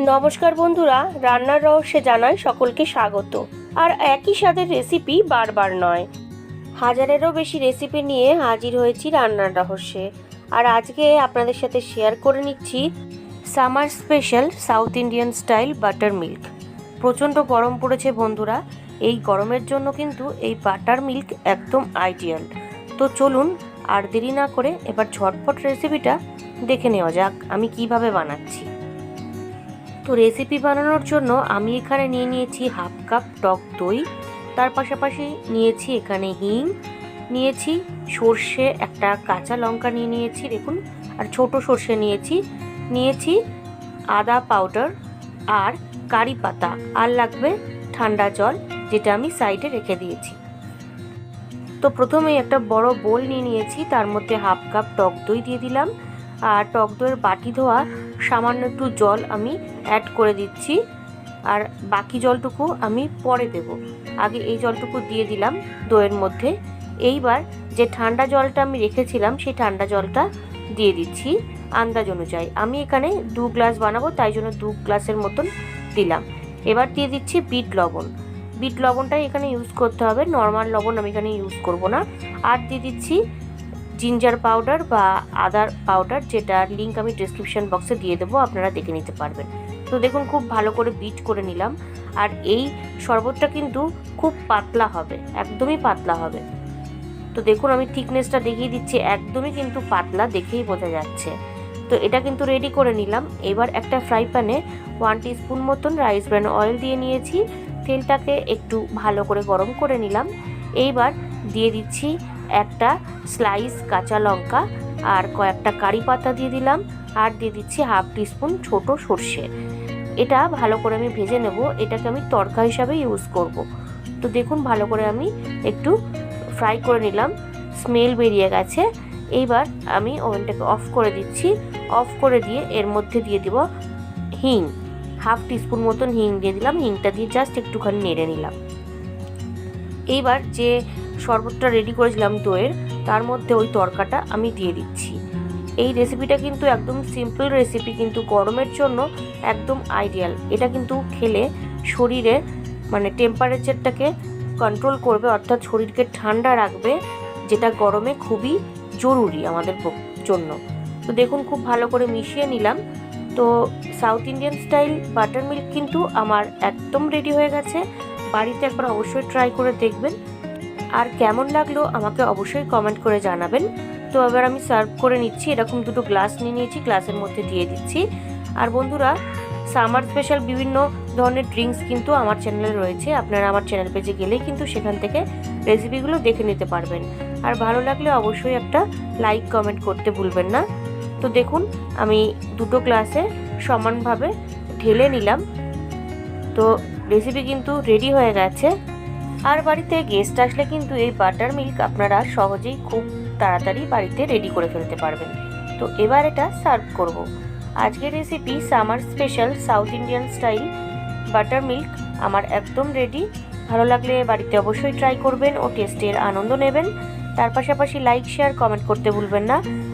নমস্কার বন্ধুরা, রান্নার রহস্যে জানাই সকলকে স্বাগত। আর একই স্বাদের রেসিপি বারবার নয়। হাজারেরও বেশি রেসিপি নিয়ে হাজির হয়েছি রান্নার রহস্যে। আর আজকে আপনাদের সাথে শেয়ার করে নিচ্ছি summer special south Indian style buttermilk প্রচণ্ড গরম পড়েছে বন্ধুরা, এই গরমের জন্য কিন্তু এই বাটার মিল্ক একদম আইডিয়াল তো চলুন, আর দেরি না করে এবার ঝটপট রেসিপিটা দেখে নেওয়া যাক, আমি কীভাবে বানাচ্ছি। তো রেসিপি বানানোর জন্য আমি এখানে নিয়ে নিয়েছি হাফ কাপ টক দই, তার পাশাপাশি নিয়েছি এখানে হিং, নিয়েছি সর্ষে একটা কাঁচা লঙ্কা নিয়ে নিয়েছি, দেখুন, আর ছোট সর্ষে নিয়েছি নিয়েছি আদা পাউডার আর কারি পাতা, আর লাগবে ঠান্ডা জল, যেটা আমি সাইডে রেখে দিয়েছি। তো প্রথমে একটা বড় বোল নিয়ে নিয়েছি, তার মধ্যে হাফ কাপ টক দই দিয়ে দিলাম। আর টক দইয়ের বাটি ধোয়া, সামান্য একটু জল আমি অ্যাড করে দিচ্ছি। আর বাকি জলটুকু আমি পরে দেব। আগে এই জলটুকু দিয়ে দিলাম দইয়ের মধ্যে। এইবার যে ঠান্ডা জলটা আমি রেখেছিলাম, সেই ঠান্ডা জলটা দিয়ে দিচ্ছি আন্দাজ অনুযায়ী। আমি এখানে দু গ্লাস বানাবো, তাই জন্য দু গ্লাসের মতন দিলাম। এবার দিয়ে দিচ্ছি বিট লবণ। বিট লবণটাই এখানে ইউজ করতে হবে। নর্মাল লবণ আমি এখানে ইউজ করব না। আর দিয়ে দিচ্ছি জিঞ্জার পাউডার বা আদার পাউডার যেটার লিঙ্ক আমি ডিসক্রিপশন বক্সে দিয়ে দেবো, আপনারা দেখে নিতে পারবেন। তো দেখুন, খুব ভালো করে বিট করে নিলাম। আর এই শরবতটা কিন্তু খুব পাতলা হবে, একদমই পাতলা হবে। তো দেখুন, আমি থিকনেসটা দেখিয়ে দিচ্ছি, একদমই কিন্তু পাতলা দেখেই বোঝা যাচ্ছে। তো এটা কিন্তু রেডি করে নিলাম। এবার একটা ফ্রাই প্যানে ওয়ান স্পুন মতন রাইস ব্র্যান অয়েল দিয়ে নিয়েছি। তেলটাকে একটু ভালো করে গরম করে নিলাম। এইবার দিয়ে দিচ্ছি একটা স্লাইস কাঁচা লঙ্কা আর কয়েকটা কারি পাতা দিয়ে দিলাম আর দিয়ে দিচ্ছি হাফ টিস্পুন ছোট সর্ষে। এটা ভালো করে আমি ভেজে নেব, এটাকে আমি তড়কা হিসাবে ইউজ করব। তো দেখুন ভালো করে আমি একটু ফ্রাই করে নিলাম স্মেল বেরিয়ে গেছে। এইবার আমি ওভেনটাকে অফ করে দিচ্ছি অফ করে দিয়ে এর মধ্যে দিয়ে দিব হিং। হাফ টিস্পুন মতন হিং দিয়ে দিলাম, হিংটা দিয়ে জাস্ট একটুখানি নেড়ে নিলাম। এইবার যে শরবতটা রেডি করেছিলাম দইয়ের, তার মধ্যে ওই তরকাটা আমি দিয়ে দিচ্ছি। এই রেসিপিটা কিন্তু একদম সিম্পল রেসিপি কিন্তু গরমের জন্য একদম আইডিয়াল এটা কিন্তু খেলে শরীরে মানে টেম্পারেচারটাকে কন্ট্রোল করবে, অর্থাৎ শরীরকে ঠান্ডা রাখবে, যেটা গরমে খুবই জরুরি আমাদের জন্য। তো দেখুন, খুব ভালো করে মিশিয়ে নিলাম। তো south Indian style buttermilk কিন্তু আমার একদম রেডি হয়ে গেছে। বাড়িতে একবার অবশ্যই ট্রাই করে দেখবেন। আর কেমন লাগল আমাকে অবশ্যই কমেন্ট করে জানাবেন। তো এবার আমি সার্ভ করে নিচ্ছি, এরকম দুটো গ্লাস নিয়ে নিয়েছি গ্লাসের মধ্যে দিয়ে দিচ্ছি। আর বন্ধুরা সামার স্পেশাল বিভিন্ন ধরনের ড্রিঙ্কস কিন্তু আমার চ্যানেলে রয়েছে। আপনারা আমার চ্যানেল পেজে গেলেই কিন্তু সেখান থেকে রেসিপিগুলো দেখে নিতে পারবেন। আর ভালো লাগলে অবশ্যই একটা লাইক কমেন্ট করতে ভুলবেন না। তো দেখুন, আমি দুটো গ্লাসে সমানভাবে ঢেলে নিলাম। তো রেসিপি কিন্তু রেডি হয়ে গেছে। আর বাড়িতে গেস্ট আসলে কিন্তু এই বাটার মিল্ক আপনারা সহজেই খুব তাড়াতাড়ি বাড়িতে রেডি করে ফেলতে পারবেন। তো এবার এটা সার্ভ করব। আজকের recipe summer special south Indian style buttermilk আমার একদম রেডি ভালো লাগলে বাড়িতে অবশ্যই ট্রাই করবেন ও টেস্টের আনন্দ নেবেন। তার পাশাপাশি লাইক শেয়ার কমেন্ট করতে ভুলবেন না।